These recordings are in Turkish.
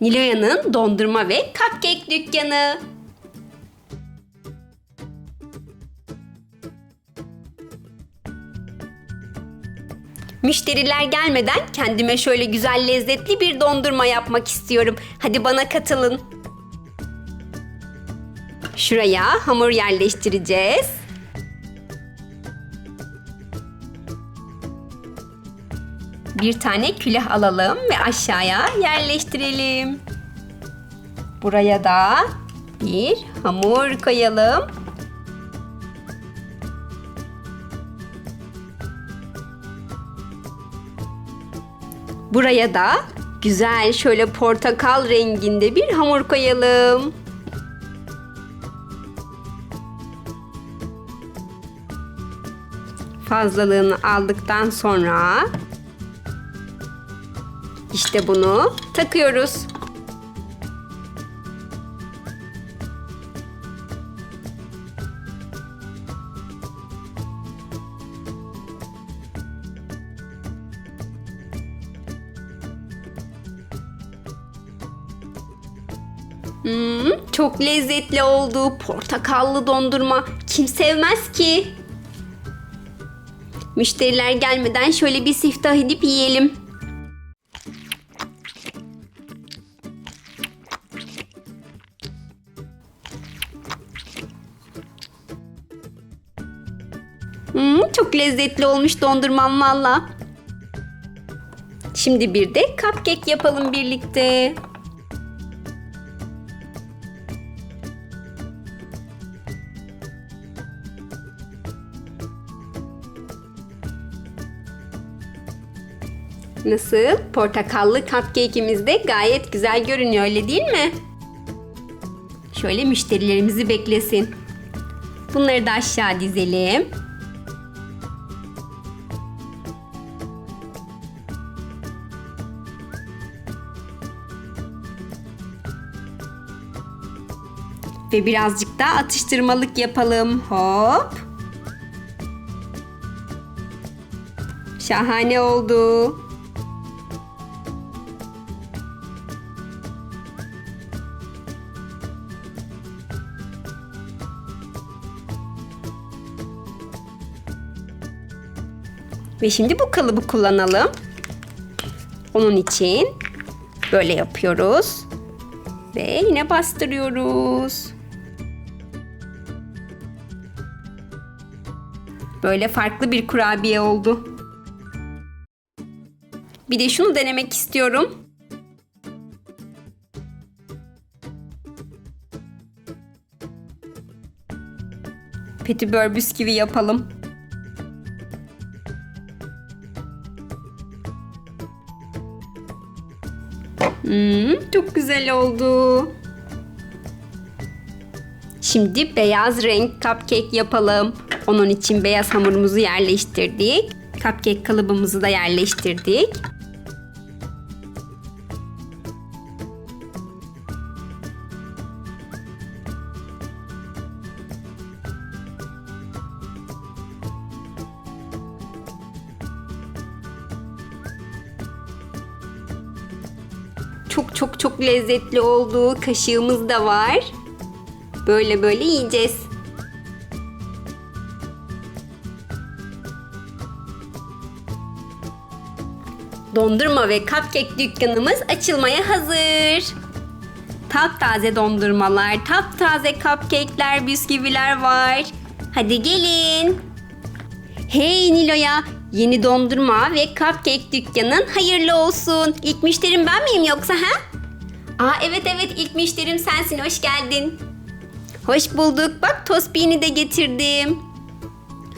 Niloya'nın dondurma ve cupcake dükkanı. Müşteriler gelmeden kendime şöyle güzel lezzetli bir dondurma yapmak istiyorum. Hadi bana katılın. Şuraya hamur yerleştireceğiz. Bir tane külah alalım ve aşağıya yerleştirelim. Buraya da bir hamur koyalım. Buraya da güzel şöyle portakal renginde bir hamur koyalım. Fazlalığını aldıktan sonra işte bunu takıyoruz. Hmm, çok lezzetli oldu. Portakallı dondurma. Kim sevmez ki? Müşteriler gelmeden şöyle bir siftah edip yiyelim. Hmm, çok lezzetli olmuş dondurmam valla. Şimdi bir de cupcake yapalım birlikte. Nasıl? Portakallı cupcake'imiz de gayet güzel görünüyor öyle değil mi? Şöyle müşterilerimizi beklesin. Bunları da aşağı dizelim. Ve birazcık daha atıştırmalık yapalım. Hop. Şahane oldu. Ve şimdi bu kalıbı kullanalım. Onun için böyle yapıyoruz. Ve yine bastırıyoruz. Böyle farklı bir kurabiye oldu. Bir de şunu denemek istiyorum. Petibör bisküvi yapalım. Hmm, çok güzel oldu. Şimdi beyaz renk cupcake yapalım. Onun için beyaz hamurumuzu yerleştirdik. Cupcake kalıbımızı da yerleştirdik. Çok çok çok lezzetli oldu. Kaşığımız da var. Böyle böyle yiyeceğiz. Dondurma ve cupcake dükkanımız açılmaya hazır. Taptaze dondurmalar, taptaze cupcake'ler, bisküviler var. Hadi gelin. Hey Nilo'ya, yeni dondurma ve cupcake dükkanın hayırlı olsun. İlk müşterim ben miyim yoksa ha? Aa evet evet ilk müşterim sensin, hoş geldin. Hoş bulduk, bak tospini de getirdim.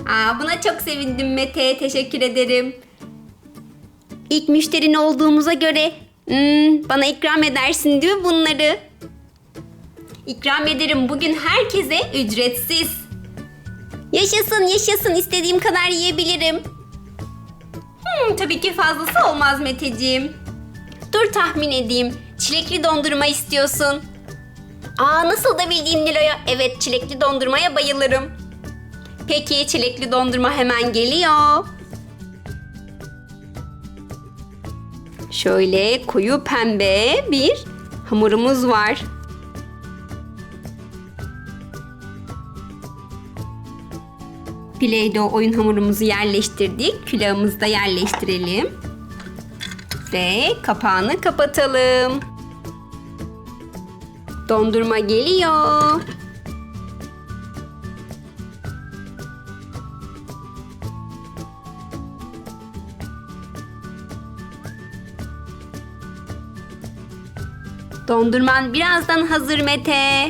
Aa buna çok sevindim Mete, teşekkür ederim. İlk müşterin olduğumuza göre hmm, bana ikram edersin değil mi bunları? İkram ederim bugün herkese ücretsiz. Yaşasın yaşasın istediğim kadar yiyebilirim. Hmm, tabii ki fazlası olmaz Meteciğim. Dur tahmin edeyim. Çilekli dondurma istiyorsun. Aa nasıl da bildiğin Nilo'ya. Evet çilekli dondurmaya bayılırım. Peki çilekli dondurma hemen geliyor. Şöyle koyu pembe bir Hamurumuz var. Play-Doh oyun hamurumuzu yerleştirdik. Külahımızı da yerleştirelim. Ve kapağını kapatalım. Dondurma geliyor. Dondurman birazdan hazır Mete.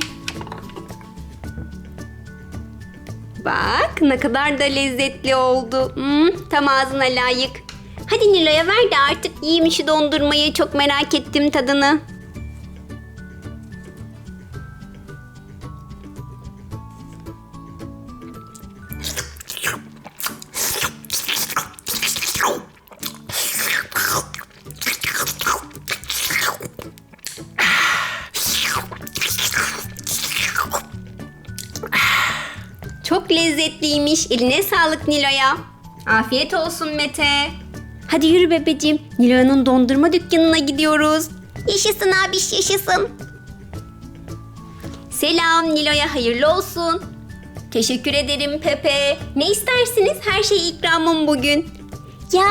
Bak ne kadar da lezzetli oldu. Hmm, tam ağzına layık. Hadi Nilo'ya ver de artık yiyeyim şu dondurmayı. Çok merak ettim tadını. Lezzetliymiş. Eline sağlık Nilo'ya. Afiyet olsun Mete. Hadi yürü bebeciğim. Nilo'nun dondurma dükkanına gidiyoruz. Yaşasın abiş yaşasın. Selam Nilo'ya hayırlı olsun. Teşekkür ederim Pepe. Ne istersiniz? Her şey ikramım bugün. Ya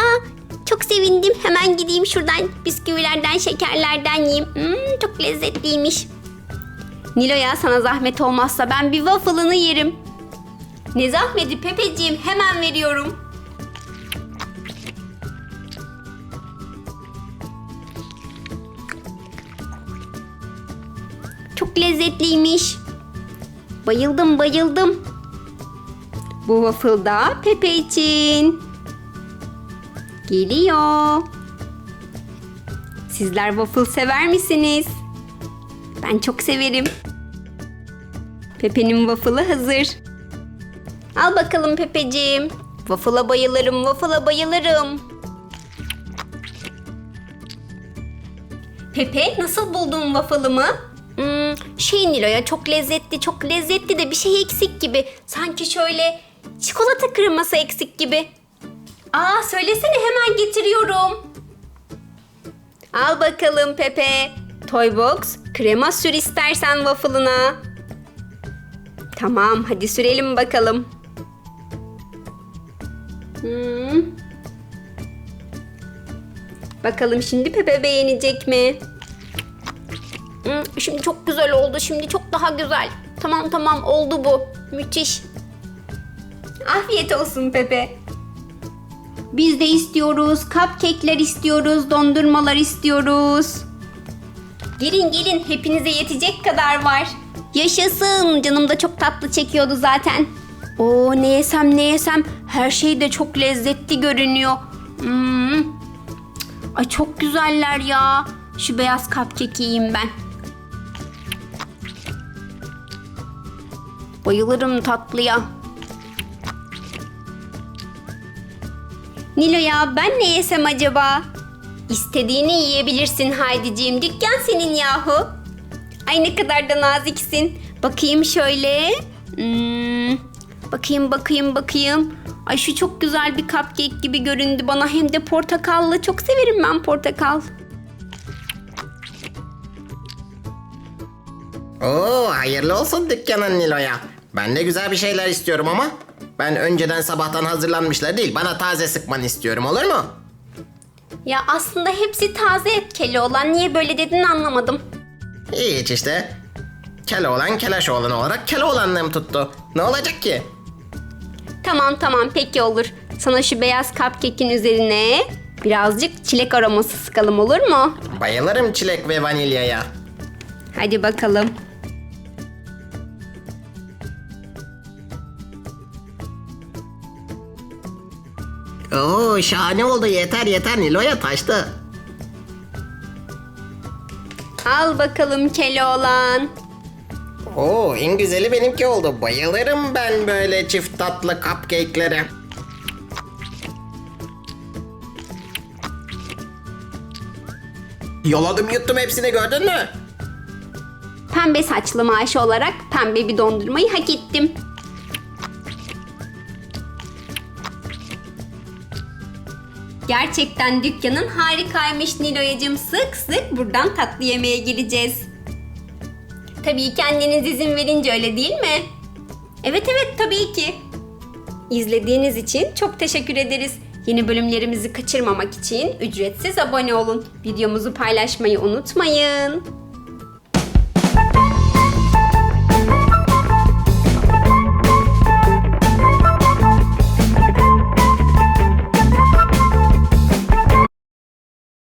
çok sevindim. Hemen gideyim şuradan bisküvilerden, şekerlerden yiyeyim. Hmm, çok lezzetliymiş. Nilo'ya sana zahmet olmazsa ben bir waffle'ını yerim. Ne zahmeti Pepeciğim hemen veriyorum. Çok lezzetliymiş. Bayıldım bayıldım. Bu waffle da Pepe için. Geliyor. Sizler waffle sever misiniz? Ben çok severim. Pepe'nin waffle'ı hazır. Al bakalım Pepeciğim. Waffle'a bayılırım, waffle'a bayılırım. Pepe nasıl buldun waffle'ımı? Hmm, şey Nilo'ya çok lezzetli, çok lezzetli de bir şey eksik gibi. Sanki şöyle çikolata kreması eksik gibi. Aa söylesene hemen getiriyorum. Al bakalım Pepe. Toybox krema sür istersen waffle'ına. Tamam hadi sürelim bakalım. Hmm. Bakalım şimdi Pepe beğenecek mi? Hmm, şimdi çok güzel oldu. Şimdi çok daha güzel. Tamam tamam oldu bu. Müthiş. Afiyet olsun Pepe. Biz de istiyoruz. Cupcake'ler istiyoruz. Dondurmalar istiyoruz. Gelin gelin. Hepinize yetecek kadar var. Yaşasın. Canım da çok tatlı çekiyordu zaten. Oo ne yesem ne yesem. Her şey de çok lezzetli görünüyor. Hmm. Ay çok güzeller ya. Şu beyaz cupcake yiyeyim ben. Bayılırım tatlıya. Nilo'ya ben ne yesem acaba? İstediğini yiyebilirsin Haydiciğim. Dükkan senin yahu. Ay ne kadar da naziksin. Bakayım şöyle. Hmm, bakayım bakayım bakayım. Ay şu çok güzel bir cupcake gibi göründü bana. Hem de portakallı. Çok severim ben portakal. Oo hayırlı olsun dükkanın Nilo'ya. Ben de güzel bir şeyler istiyorum ama ben önceden sabahtan hazırlanmışlar değil bana taze sıkmanı istiyorum olur mu? Ya aslında hepsi taze Keloğlan. Niye böyle dedin anlamadım. Hiç işte. Keloğlan Keleşoğlan olarak Keloğlanlığım tuttu. Ne olacak ki? Tamam tamam peki olur. Sana şu beyaz cupcake'in üzerine birazcık çilek aroması sıkalım olur mu? Bayılırım çilek ve vanilyaya. Hadi bakalım. Oo şahane oldu yeter yeter Nilo'ya taştı. Al bakalım Keloğlan. Oo en güzeli benimki oldu. Bayılırım ben böyle çift tatlı cupcake'lere. Yoladım yuttum hepsini gördün mü? Pembe saçlı maaşı olarak pembe bir dondurmayı hak ettim. Gerçekten dükkanın harikaymış Nilo'yacığım. Sık sık buradan tatlı yemeye geleceğiz. Tabii ki anneniz izin verince öyle değil mi? Evet evet tabii ki. İzlediğiniz için çok teşekkür ederiz. Yeni bölümlerimizi kaçırmamak için ücretsiz abone olun. Videomuzu paylaşmayı unutmayın.